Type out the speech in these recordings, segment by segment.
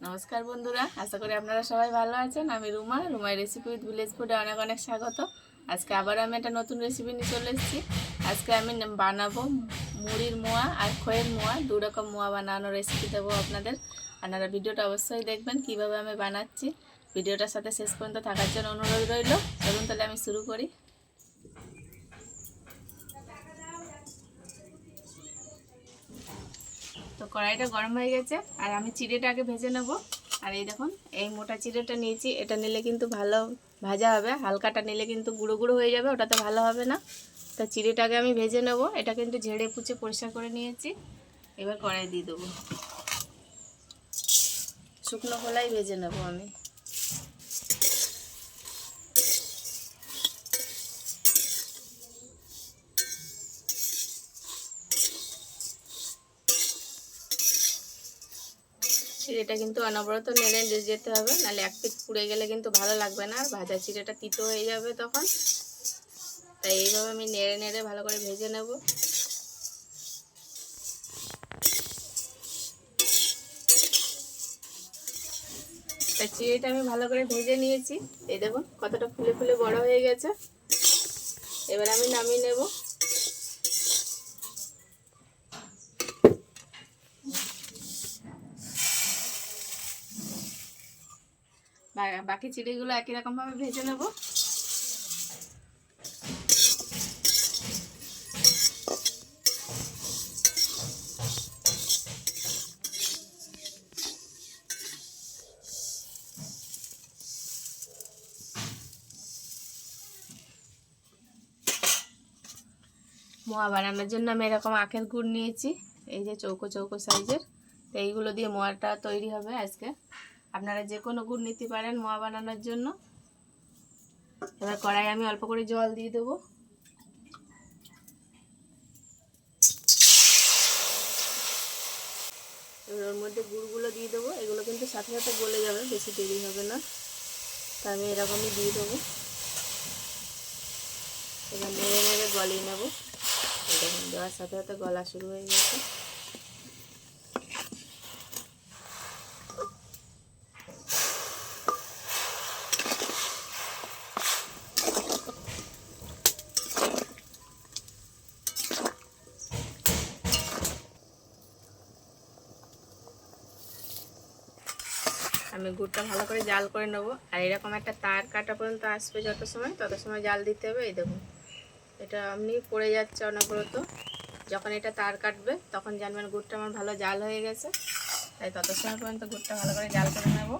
নমস্কার বন্ধুরা, আশা করি আপনারা সবাই ভালো আছেন। আমি রুমা, রুমাই রেসিপি উইথ ভিলেজ ফুডে অনেক অনেক স্বাগত। আজকে আবার আমি একটা নতুন রেসিপি নিয়ে চলে এসেছি। আজকে আমি বানাবো মুড়ির মোয়া আর খয়ের মোয়া। দু রকম মোয়া বানানোর রেসিপি দেবো আপনাদের। আপনারা ভিডিওটা অবশ্যই দেখবেন, কীভাবে আমি বানাচ্ছি। ভিডিওটার সাথে শেষ পর্যন্ত থাকার জন্য অনুরোধ রইল। চলুন তাহলে আমি শুরু করি। তো কড়াইটা গরম হয়ে গেছে, আর আমি চিড়েটা আগে ভেজে নেব। আর এই দেখুন, এই মোটা চিড়েটা নিয়েছি, এটা নিলে কিন্তু ভালো ভাজা হবে, হালকাটা নিলে কিন্তু গুঁড়ো গুঁড়ো হয়ে যাবে, ওটাতে ভালো হবে না। তা চিড়েটাকে আমি ভেজে নেব, এটা কিন্তু ঝেড়ে পুচে পরিষ্কার করে নিয়েছি। এবার কড়াই দিয়ে দেবো। শুকনো খোলাই ভেজে নেব আমি। চিড়েটা কিন্তু অনবরত নেড়ে যেতে হবে। নাহলে এক পিঠ পুড়ে গেলে কিন্তু ভালো লাগবে না, আর ভাজা চিড়েটা তিতো হয়ে যাবে তখন। তাই এইভাবে আমি নেড়ে নেড়ে ভালো করে ভেজে নেব। তাই চিড়েটা আমি ভালো করে ভেজে নিয়েছি। এই দেখুন, কতটা ফুলে ফুলে বড় হয়ে গেছে। এবার আমি নামিয়ে নেব। বাকি চিড়িগুলো একই রকমভাবে ভেজে নেব। মোয়া বানানোর জন্য আমি এরকম আখের গুড় নিয়েছি। এই যে চৌকো চৌকো সাইজের। তো এইগুলো দিয়ে মোয়াটা তৈরি হবে আজকে। আপনারা যে কোনো গুড় নিতে পারেন মোয়া বানানোর জন্য। এবার কড়াই আমি অল্প করে জল দিয়ে দেবো। এবার ওর মধ্যে গুড়গুলো দিয়ে দেবো। এগুলো কিন্তু সাথে সাথে গলে যাবে, বেশি দেরি হবে না। তা আমি এরকমই দিয়ে দেবো। এবার নেড়ে নেড়ে গলিয়ে নেব। দেখুন, দেওয়ার সাথে সাথে গলা শুরু হয়ে গেছে। আমি গুড়টা ভালো করে জাল করে নেব। আর এরকম একটা তার কাটা পর্যন্ত আসবে যত সময়, তত সময় জাল দিতে হবে, এই দেখুন। এটা আপনি পড়ে যাচ্ছে অনবরত যখন এটা তার কাটবে, তখন জানবেন গুড়টা আমার ভালো জাল হয়ে গেছে। তাই তত সময় পর্যন্ত গুড়টা ভালো করে জাল করে নেব।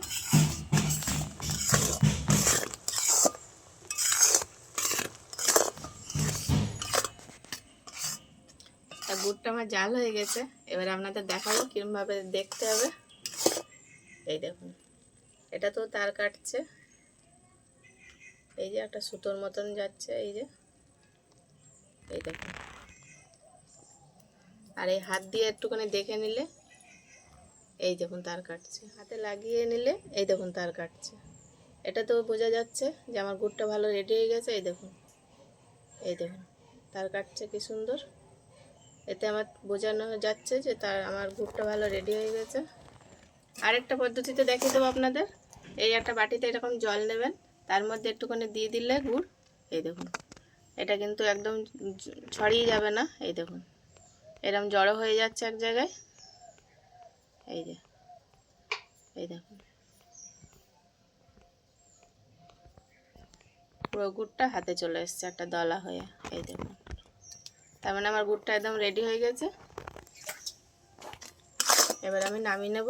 তা গুড়টা আমার জাল হয়ে গেছে। এবার আপনাদের দেখাবো কিরমভাবে দেখতে হবে। এই দেখুন। এটা তো তার কাটছে। এই যে একটা সুতোর মতন যাচ্ছে, এই যে। এই দেখুন। আর এই হাত দিয়ে একটুখানি দেখে নিলে, এই দেখুন তার কাটছে। হাতে লাগিয়ে নিলে, এই দেখুন তার কাটছে। এটা তো বোঝা যাচ্ছে যে আমার গুড়টা ভালো রেডি হয়ে গেছে, এই দেখুন। এই দেখুন, তার কাটছে কি সুন্দর। এতে আমার বোঝানো যাচ্ছে যে তার, আমার গুড়টা ভালো রেডি হয়ে গেছে। আরেকটা পদ্ধতিতে দেখিয়ে দেবো আপনাদের। এই একটা বাটিতে এরকম জল নেবেন, তার মধ্যে একটুখানি দিয়ে দিলে গুড়, এই দেখুন। এটা কিন্তু একদম ছড়িয়ে যাবে না, এই দেখুন। এরকম জড়ো হয়ে যাচ্ছে এক জায়গায়। এই যে, এই দেখুন। পুরো গুড়টা হাতে চলে এসছে একটা দলা হয়ে, এই দেখুন। তার মানে আমার গুড়টা একদম রেডি হয়ে গেছে। এবার আমি নামিয়ে নেব।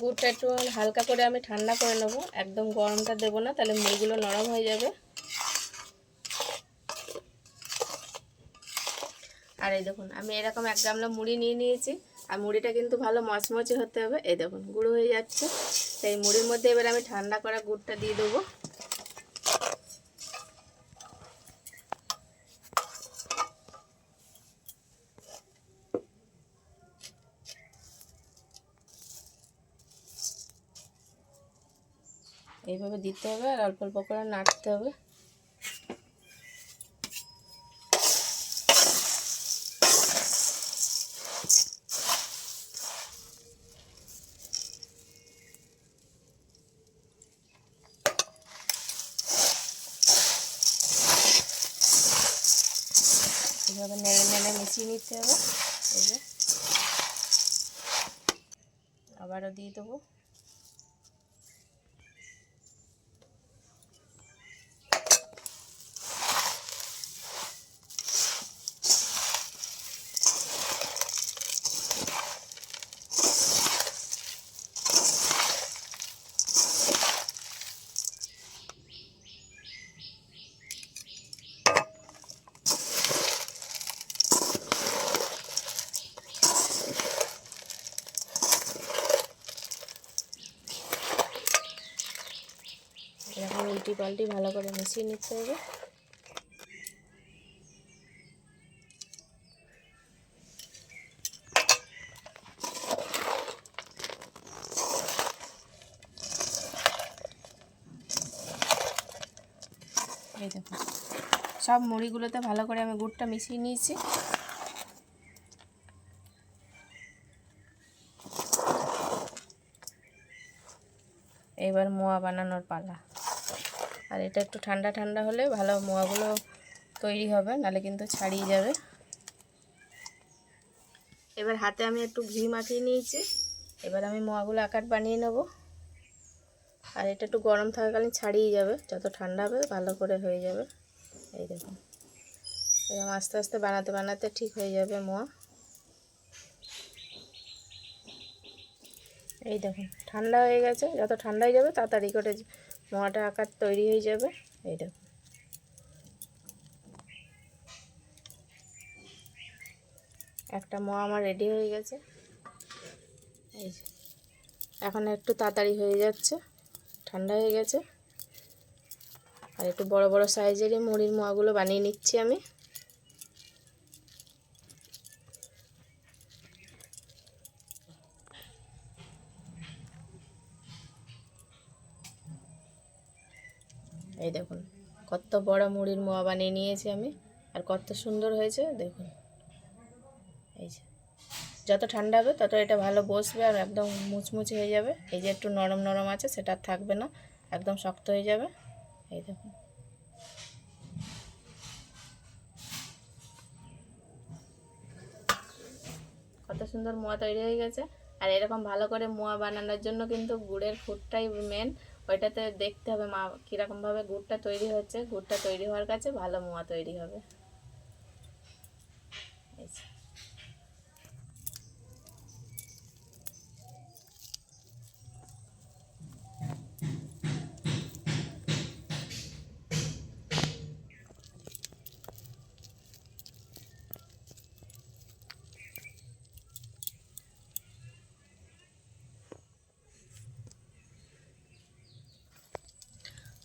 গুড়টা একটু হালকা করে আমি ঠান্ডা করে নেব। একদম গরমটা দেব না, তাহলে মুড়িগুলো নরম হয়ে যাবে। আর এই দেখুন, আমি এরকম এক গামলা মুড়ি নিয়ে নিয়েছি, আর মুড়িটা কিন্তু ভালো মচমচে হতে হবে। এই দেখুন, গুঁড়ো হয়ে যাচ্ছে। সেই মুড়ির মধ্যে এবার আমি ঠান্ডা করা গুড়টা দিয়ে দেবো। এইভাবে দিতে হবে আর অল্প অল্প করে নাড়তে হবে। এইভাবে নেড়ে নেড়ে মিশিয়ে নিতে হবে। এই যে। আবারও দিয়ে দেবো। এরকম উল্টি পাল্টি ভালো করে মিশিয়ে নিতে হবে। এই দেখুন সব মুড়িগুলোতে ভালো করে আমি গুড়টা মিশিয়ে নিয়েছি। এবার মোয়া বানানোর পালা। আর এটা একটু ঠান্ডা ঠান্ডা হলে ভালো মোয়াগুলো তৈরি হবে নাহলে কিন্তু ছাড়িয়ে যাবে। এবার হাতে আমি একটু ঘি মাখিয়ে নিয়েছি। এবার আমি মোয়াগুলো আকার বানিয়ে নেব। আর এটা একটু গরম থাকাকালীন ছাড়িয়ে যাবে, যত ঠান্ডা হবে ভালো করে হয়ে যাবে। এই দেখুন। এরকম আস্তে আস্তে বানাতে বানাতে ঠিক হয়ে যাবে মোয়া। এই দেখুন, ঠান্ডা হয়ে গেছে, যত ঠান্ডা হয়ে যাবে তাড়াতাড়ি করে মোয়াটা আকার তৈরি হয়ে যাবে। এই দেখুন একটা মোয়া আমার রেডি হয়ে গেছে। এই এখন একটু তাড়াতাড়ি হয়ে যাচ্ছে। ঠান্ডা হয়ে গেছে। আর একটু বড় বড় সাইজেরই মুড়ির মোয়াগুলো বানিয়ে নিচ্ছি আমি। এই দেখুন, কত বড় মুড়ির মোয়া বানিয়ে নিয়েছি আমি, আর কত সুন্দর হয়েছে, দেখুন। এই যে, যত ঠান্ডা হবে তত এটা ভালো বসবে আর একদম মুচমুচে হয়ে যাবে। এই যে একটু নরম নরম আছে, সেটা থাকবে না, একদম শক্ত হয়ে যাবে। এই দেখুন। কত সুন্দর মোয়া তৈরি হয়ে গেছে, আর এরকম ভালো করে মোয়া বানানোর জন্য কিন্তু গুড়ের ফুটটাই মেন ওইটাতে দেখতে হবে মা কীরকমভাবে গুড়টা তৈরি হচ্ছে গুড়টা তৈরি হওয়ার কাছে ভালো মোয়া তৈরি হবে এই যে।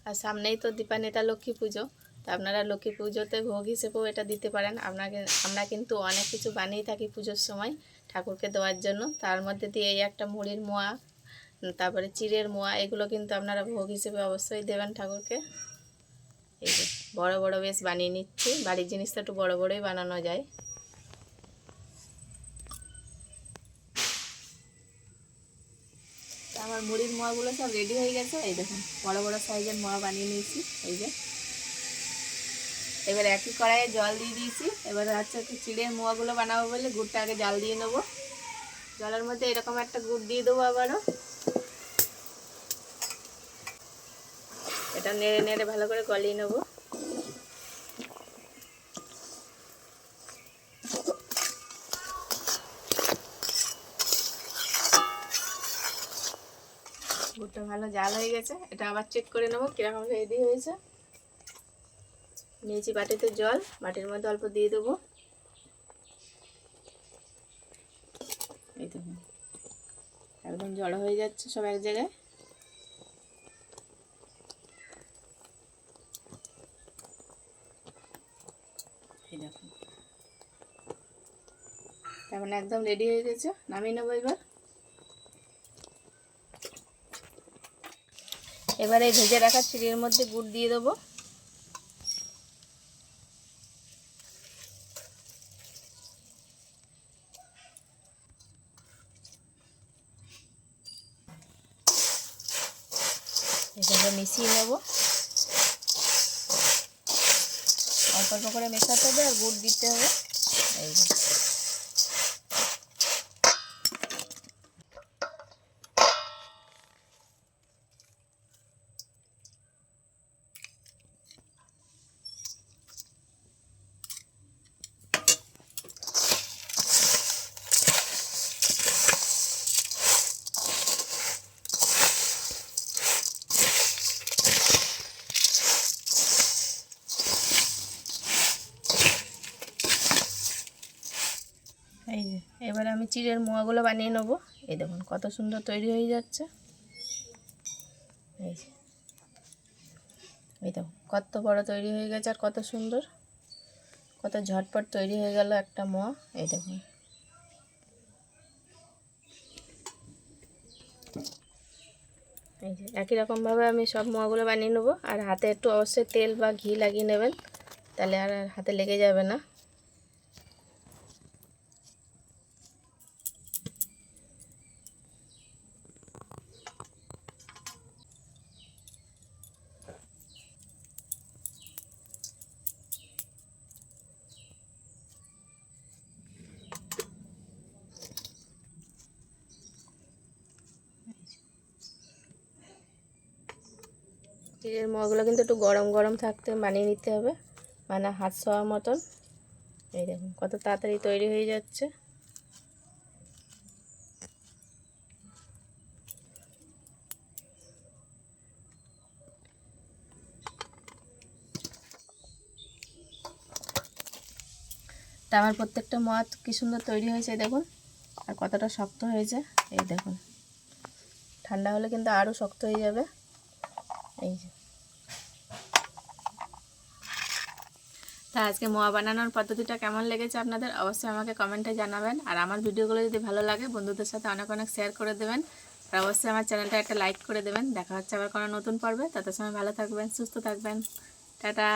আর সামনেই তো দীপানেতা লক্ষ্মী পুজো, তো আপনারা লক্ষ্মী পুজোতে ভোগ হিসেবেও এটা দিতে পারেন। আপনাকে, আমরা কিন্তু অনেক কিছু বানিয়ে থাকি পুজোর সময় ঠাকুরকে দেওয়ার জন্য। তার মধ্যে দিয়ে এই একটা মুড়ির মোয়া তারপরে চিড়ের মোয়া, এগুলো কিন্তু আপনারা ভোগ হিসেবে অবশ্যই দেবেন ঠাকুরকে। এই যে, বড় বড় বেশ বানিয়ে নিচ্ছি। বাড়ির জিনিস তো একটু বড়ো বড়োই বানানো যায়। আমার মুড়ির মোয়াগুলো সব রেডি হয়ে গেছে। এই দেখুন, বড় বড় সাইজের মোয়া বানিয়ে নিয়েছি। এই যে। এবার একই কড়াইয়ে জল দিয়ে দিয়েছি। এবার হচ্ছে চিড়ের মোয়াগুলো বানাবো বলে গুড়টা আগে জাল দিয়ে নেব। জলের মধ্যে এরকম একটা গুড় দিয়ে দেবো আবারও। এটা নেড়ে নেড়ে ভালো করে গলিয়ে নেব। ভালো জাল হয়ে গেছে। এটা আবার চেক করে নেব কীরকম রেডি হয়েছে। নিয়েছি বাটিতে জল, বাটির মধ্যে অল্প দিয়ে দেবো। এই একদম জড়ো হয়ে যাচ্ছে সব এক জায়গায়। এই দেখুন, এখন একদম রেডি হয়ে গেছে, নামিয়ে নেব এবার। এবার এই ভেজে রাখা চিড়ির মধ্যে গুড় দিয়ে দেবো। এভাবে মিশিয়ে নেব। অল্প অল্প করে মেশাতে হবে আর গুড় দিতে হবে। এই যে এবারে আমি চিড়ের মোয়াগুলো বানিয়ে নেব। এই দেখুন কত সুন্দর তৈরি হয়ে যাচ্ছে। এই দেখুন কত বড় তৈরি হয়ে গেছে আর কত সুন্দর। কত ঝটপট তৈরি হয়ে গেল একটা মোয়া। এই দেখুন। এই একই রকমভাবে আমি সব মোয়াগুলো বানিয়ে নেব। আর হাতে একটু অবশ্যই তেল বা ঘি লাগিয়ে নেবেন। তাহলে আর হাতে লেগে যাবে না। চিড়ের মোয়াগুলো কিন্তু একটু গরম গরম থাকতে বানিয়ে নিতে হবে। মানে হাত ছোঁয়ার মতন। এই দেখুন, কত তাড়াতাড়ি তৈরি হয়ে যাচ্ছে। আমার প্রত্যেকটা মোয়া কি সুন্দর তৈরি হয়েছে দেখুন। আর কতটা শক্ত হয়েছে, এই দেখুন। ঠান্ডা হলে কিন্তু আরও শক্ত হয়ে যাবে। তা আজকে মোয়া বানানোর পদ্ধতিটা কেমন লেগেছে আপনাদের অবশ্যই আমাকে কমেন্টে জানাবেন। আর আমার ভিডিওগুলো যদি ভালো লাগে, বন্ধুদের সাথে অনেক অনেক শেয়ার করে দেবেন। আর অবশ্যই আমার চ্যানেলটা একটা লাইক করে দেবেন। দেখা হচ্ছে আবার কোনো নতুন পর্বে। তত সময় ভালো থাকবেন, সুস্থ থাকবেন। টাটা।